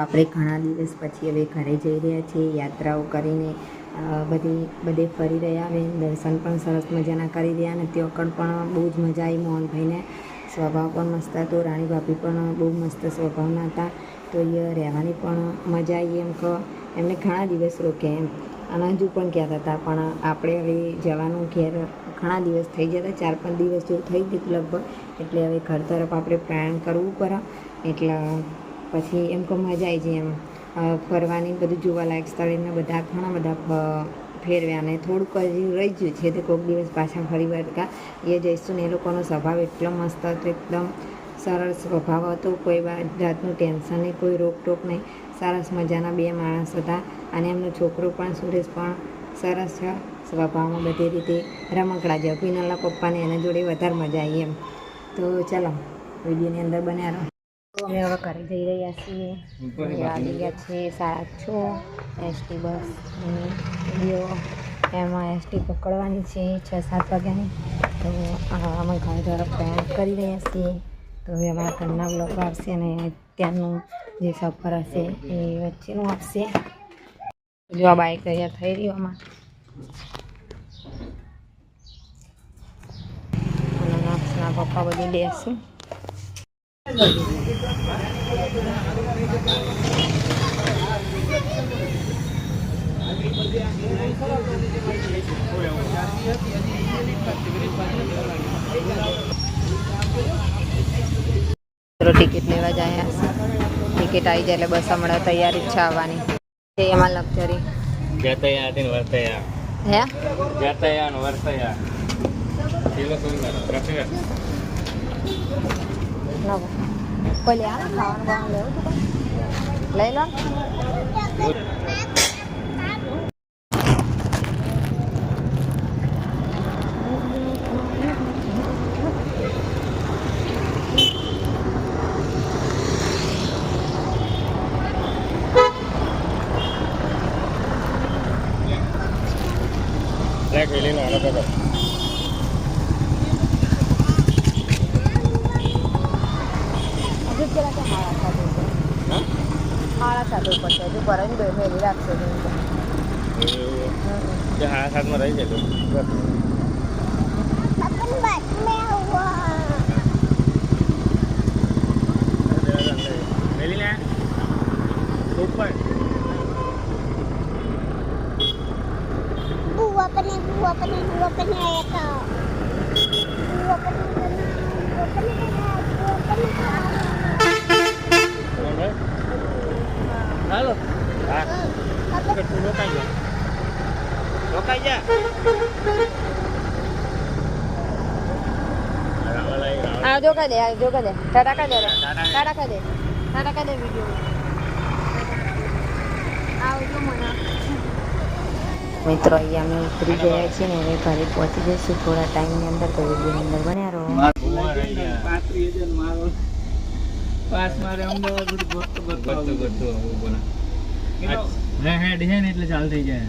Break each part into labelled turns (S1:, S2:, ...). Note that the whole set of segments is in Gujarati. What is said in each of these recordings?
S1: આપણે ઘણા દિવસ પછી હવે ઘરે જઈ રહ્યા છીએ, યાત્રાઓ કરીને બધી, બધે ફરી રહ્યા હવે, દર્શન પણ સરસ મજાના કરી રહ્યા અને ત્યાં પણ બહુ જ મજા આવી. મોહનભાઈને સ્વભાવ પણ મસ્ત હતો, રાણી ભાભી પણ બહુ મસ્ત સ્વભાવના હતા. તો એ રહેવાની પણ મજા આવી એમ કહો એમને ઘણા દિવસ રોક્યા એમ. અને હજુ પણ કહેતા હતા, પણ આપણે હવે જવાનું ઘેર ઘણા દિવસ થઈ જતા, ચાર પાંચ દિવસ જેવું થઈ ગયું લગભગ. એટલે હવે
S2: ઘર તરફ
S1: આપણે પ્રયાણ કરવું પડે. એટલે પછી એમ કે મજા આવી જાય એમ. ફરવાની બધું જોવાલાયક સ્થળે બધા ઘણા બધા ફેરવ્યા અને થોડુંક
S2: હજી
S1: રહી ગયું છે તે
S2: કોઈક
S1: દિવસ
S2: પાછા ફરી
S1: વાર એ
S2: જઈશું ને એ લોકોનો સ્વભાવ
S1: એટલો મસ્ત
S2: હતો,
S1: એકદમ સરળ
S2: સ્વભાવ હતો.
S1: કોઈ
S2: જાતનું ટેન્શન નહીં, કોઈ રોકટોક નહીં. સરસ મજાના બે માણસ હતા અને એમનો છોકરો પણ સુરેશ પણ
S1: સરસ છે
S2: સ્વભાવમાં બધી
S1: રીતે રમકડા જેવો. પીનાલા પપ્પાને એના જોડે વધારે મજા આવી એમ. તો
S2: ચાલો,
S1: વિડીયોની અંદર બન્યા રહો. અમે હવે ઘરે જઈ રહ્યા છીએ.
S3: આવી ગયા
S1: છે સાડા છ. એસટી બસ એમાં એસટી પકડવાની છે છ, સાત વાગ્યાની. તો અમે ઘર તરફ પ્રયાણ કરી રહ્યા છીએ. તો હવે અમારા ઘરના બ્લોક આવશે અને ત્યાંનું જે સફર હશે એ વચ્ચેનું આપશે જો આ બાઈક તૈયાર થઈ રહ્યું આમાં. પપ્પા બધું મિત્રો ટિકિટ લેવા જાય ટિકિટ આવી જાય એટલે બસ હમણાં તૈયારી છે આવવાની. તે એમાં લક્ઝરી.
S3: જતયા હતી ને વર્તયા.
S1: હે?
S3: જતયા વર્તયા.
S1: કિલો સુંદર રફીક ના કોઈ લે આ ખાવાનું બાવાનું લેવું તું કોઈ? લઈ લો ને. สะดุดกว่าใจทุกวันนี้เดินไม่ได้รักเสียง
S3: จะหาทันมาได้เสร็จแล้วก็
S4: เป็นแ
S3: ม่ลีนะลุกไป
S4: บัวเป็นบัวเป็นบัวเป็นอะไบัวเป็นบัวเป็น
S3: હાલો. હા? તું રોકાઈ જા. રોકાઈ જા. આવજો
S1: કહી દે આવજો કહી દે. ટાટા કહી દે.
S3: ટાટા.
S1: કહી દે. ટાટા કહી દે. વીડિયો આવજો મને.
S2: મિત્રો અહીંયા અમે ઉતરી
S3: ગયા છીએ
S2: ને હવે ઘરે પહોંચી જઈશું. થોડા ટાઈમની અંદર તો વિડીયોની અંદર બન્યા રહો.
S5: પાસ મારે અમદાવાદ બધું ગોતતો ગોતતો ગતું ગતું
S3: આવું હે હે ડિઝાઇન એટલે ચાલ થઈ જાય.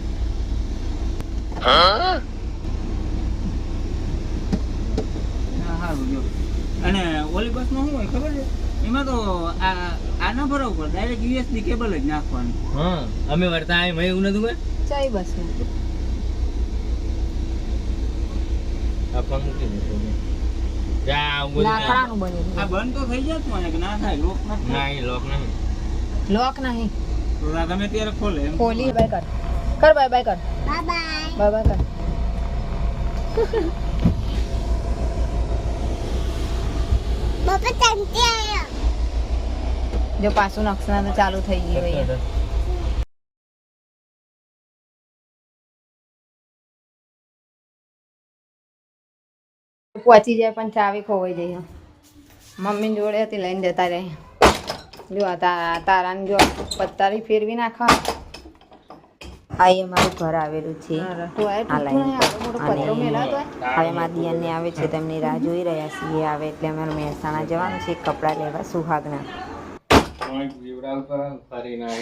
S3: હા
S5: અને ઓલી બસમાં શું હોય ખબર છે? એમાં તો આ આના ભરાવું પડે. ડાયરેક્ટ યુએસબી કેબલ જ નાખવાનું.
S3: હા અમે વર્તા આય મેં એવું નતું
S1: ચાઈ બસમાં
S3: આપણ મૂકી દીધું. જા આવું બધું લાકડાનું
S1: આ
S5: બંધ તો થઈ જાય મને ના થાય લોક ના ના
S3: એ લોક નહીં.
S1: લોક નહીં.
S5: તો ત્યારે ખોલે ખોલી
S1: બાય કર. કર બાય બાય કર.
S4: Bye bye.
S1: બાય બાય કર
S4: Bapak cantik
S1: જો પાછું નક્ષના તો ચાલુ થઈ ગયું અહીંયા પહોંચી જાય પણ ચાવી ખોવાઈ જઈએ મમ્મી જોડે હતી લઈને જતા રહે. જો આ તા તારાને જો પત્તારી ફેરવી નાખા.
S2: આ અમારું ઘર આવેલું છે.
S3: હવે મારા દિયાને આવે છે
S2: તેમની રાહ જોઈ રહ્યા છીએ. આવે એટલે અમારે મહેસાણા જવાનું છે કપડાં લેવા સુહાગના
S3: ફરી ના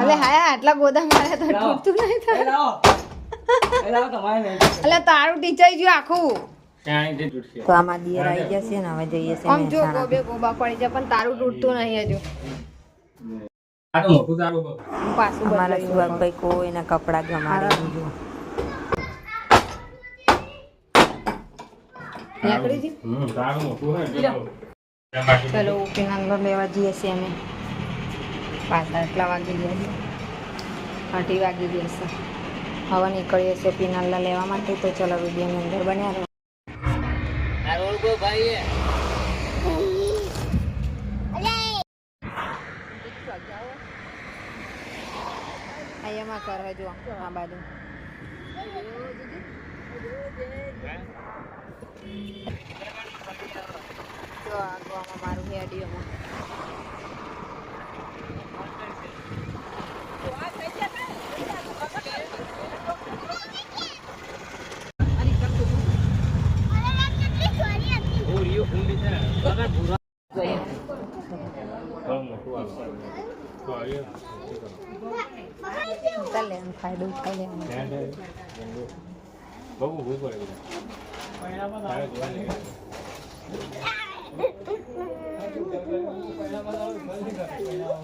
S1: અલે હા આટલા ગોદા માર્યા તો તૂટતું નહીં થાય.
S6: એટલે
S1: તારું ટીચાઈ ગયું આખું.
S2: તો આમાં દિયર આવી જશે ને હવે જઈએ છે આમ જો ગોબે
S1: ગોબા પડી જાય પણ તારું તૂટતું નહીં હજુ.
S3: આ તો મોટું તારું બહુ.
S1: હું પાછું અમારા બદલાવી સુભાગભાઈ
S2: કોઈના કપડાં ગમાડે
S3: ચલો
S1: અંદર લેવા જઈએ છીએ અમે. પાછા એટલા વાગી ગયા છે અઢી વાગી ગયા છે. હવે નીકળીએ છીએ પિનાલા લેવા માટે, તો ચલો વિડીયોની અંદર બન્યા રહો. અહીંયામાં કરો જો આ બાજુ. જો આગવામાં મારું હેડીઓમાં બહુ
S3: મોટું આવે. તો હવે શું કરું?
S1: ચાલ લે ફાયદો જાય.
S3: બહુ ઊભું પડે.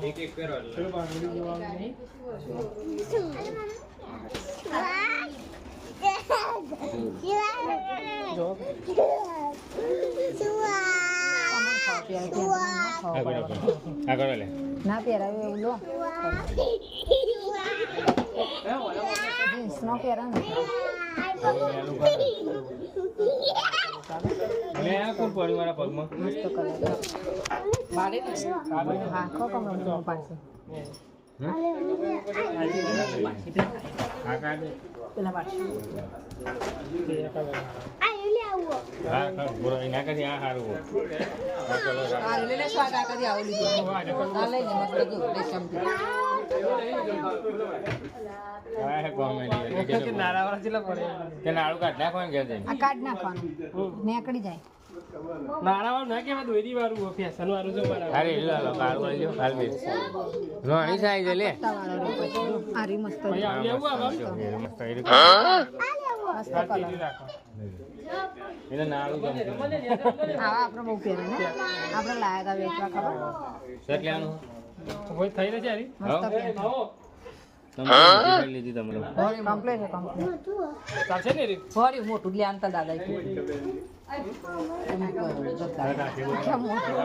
S3: એક એક કરો એટલે. આગળ.
S1: ના પહેરાવે એવું લો. જીન્સ નો પહેરા ને.
S3: આ કોણ પડ્યું મારા પગમાં?
S1: મસ્ત કલર હા ખો કમર પાસે
S6: પેલા
S3: કે નાળું કાઢ નાખો ને જઈને.
S1: આ કાઢ નાખવાનું. નીકળી જાય.
S3: અરે લો લો કાળું વાળી જો, બે. રોણી સાઈ લે.
S1: તાવાળો રો પછી આ રી મસ્ત
S3: મસ્ત
S1: આપણે બહુ પહેરે ને? આપણે લાયા હતા વેચવા ખબર?
S3: શર્ટ લેવાનું?
S1: મસ્ત પહેરે
S3: તમે શર્ટ લીધી તમે લોકો.
S1: કમ્પ્લેટ છે
S6: મોટું. લે આનતા દાદા કેમ
S3: મોટું.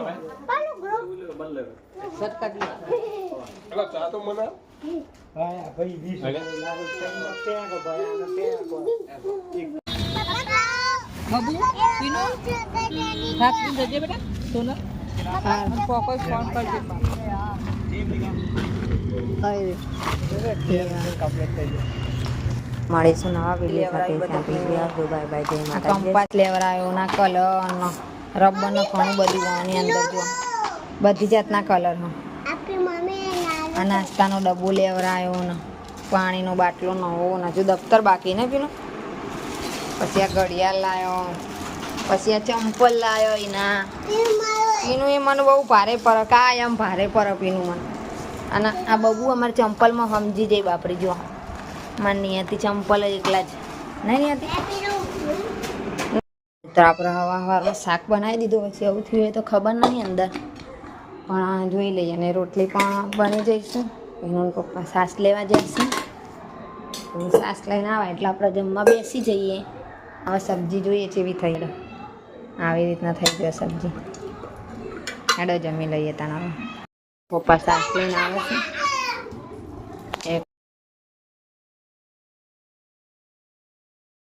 S6: બાબુ પીનો હાથ પીન જજે બેટા સોના.
S1: હા
S6: ફોકસ ફોન કરજે
S2: મળીશું નવા વીડિયો સાથે બાય બાય જય માતા કંપાસ
S1: લેવરાયો ના કલર નો રબર નો ઘણું બધું આની અંદર જો. બધી જાતના કલર નો. આ નાસ્તાનો ડબ્બો લેવરાયો ને પાણીનો બાટલો નવો ને હજુ દફતર બાકી ને પેલું. પછી આ ઘડિયાળ લાયો પછી આ ચંપલ લાયો એના. એનું એ મને બહુ ભારે પર એમ ભારે પર એનું મને. અને આ બબુ અમારે ચંપલમાં સમજી જાય બાપરી જો. મને નિયતિ ચંપલ એકલા જ. નહીં નિયતિ તો આપણે હવા હવારમાં શાક બનાવી દીધું પછી આવું થયું હોય તો ખબર નહીં અંદર. પણ જોઈ લઈએ અને રોટલી પણ બની જઈશું. એનું પપ્પા સાસ લેવા જઈશું સાસ લઈને આવે એટલે આપણે જમવા બેસી જઈએ. હવે સબ્જી જોઈએ છે એવી થઈ આવી રીતના થઈ ગયો સબ્જી. હેડો જમી લઈએ તણાવ પપ્પા સાસ લઈને આવે છે.